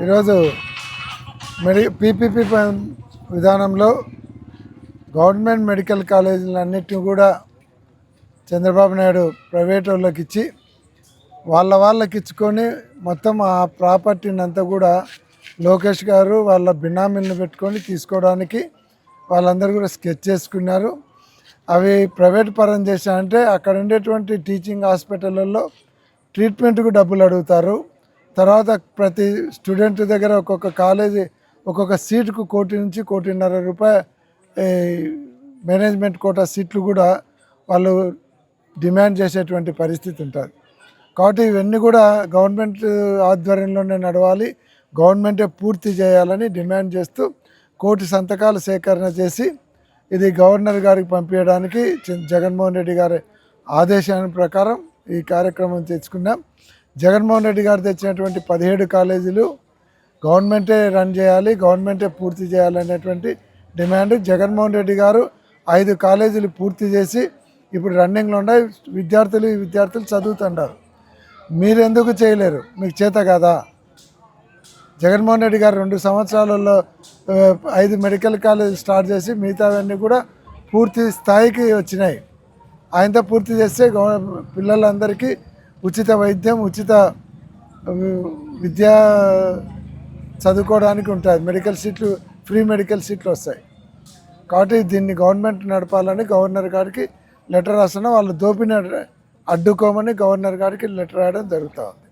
ఈరోజు మెడి పీపీపీ విధానంలో గవర్నమెంట్ మెడికల్ కాలేజీలన్నిటిని కూడా చంద్రబాబు నాయుడు ప్రైవేట్ వాళ్ళకి ఇచ్చి వాళ్ళ వాళ్ళకి ఇచ్చుకొని మొత్తం ఆ ప్రాపర్టీని అంతా కూడా లోకేష్ గారు వాళ్ళ బినామీలను పెట్టుకొని తీసుకోవడానికి వాళ్ళందరూ కూడా స్కెచ్ చేసుకున్నారు. అవి ప్రైవేట్ పరం చేశా అంటే అక్కడ ఉండేటువంటి టీచింగ్ హాస్పిటళ్ళల్లో ట్రీట్మెంట్కు డబ్బులు అడుగుతారు. తర్వాత ప్రతి స్టూడెంట్ దగ్గర ఒక్కొక్క కాలేజీ ఒక్కొక్క సీటుకు కోటి నుంచి కోటిన్నర రూపాయ ఈ మేనేజ్మెంట్ కోటా సీట్లు కూడా వాళ్ళు డిమాండ్ చేసేటువంటి పరిస్థితి ఉంటుంది. కాబట్టి ఇవన్నీ కూడా గవర్నమెంట్ ఆధ్వర్యంలోనే నడవాలి. గవర్నమెంటే పూర్తి చేయాలని డిమాండ్ చేస్తూ కోటి సంతకాలు సేకరణ చేసి ఇది గవర్నర్ గారికి పంపించడానికి జగన్మోహన్ రెడ్డి గారి ఆదేశాన్ని ప్రకారం ఈ కార్యక్రమం తెచ్చుకున్నాం. జగన్మోహన్ రెడ్డి గారు తెచ్చినటువంటి పదిహేడు కాలేజీలు గవర్నమెంటే రన్ చేయాలి గవర్నమెంటే పూర్తి చేయాలనేటువంటి డిమాండ్ జగన్మోహన్ రెడ్డి గారు ఐదు కాలేజీలు పూర్తి చేసి ఇప్పుడు రన్నింగ్లో ఉన్నాయి. విద్యార్థులు ఈ విద్యార్థులు చదువుతుంటారు మీరు ఎందుకు చేయలేరు? మీకు చేత కదా? జగన్మోహన్ రెడ్డి గారు రెండు సంవత్సరాలలో ఐదు మెడికల్ కాలేజ్ స్టార్ట్ చేసి మిగతావన్నీ కూడా పూర్తి స్థాయికి వచ్చినాయి. ఆయనతో పూర్తి చేస్తే పిల్లలందరికీ ఉచిత వైద్యం ఉచిత విద్య విద్యా చదువుకోవడానికి ఉంటుంది మెడికల్ సీట్లు ఫ్రీ మెడికల్ సీట్లు వస్తాయి. కాబట్టి దీన్ని గవర్నమెంట్ నడపాలని గవర్నర్ గారికి లెటర్ రాస్తున్నా వాళ్ళు దోపిని అడ్డుకోమని గవర్నర్ గారికి లెటర్ రాయడం జరుగుతుంది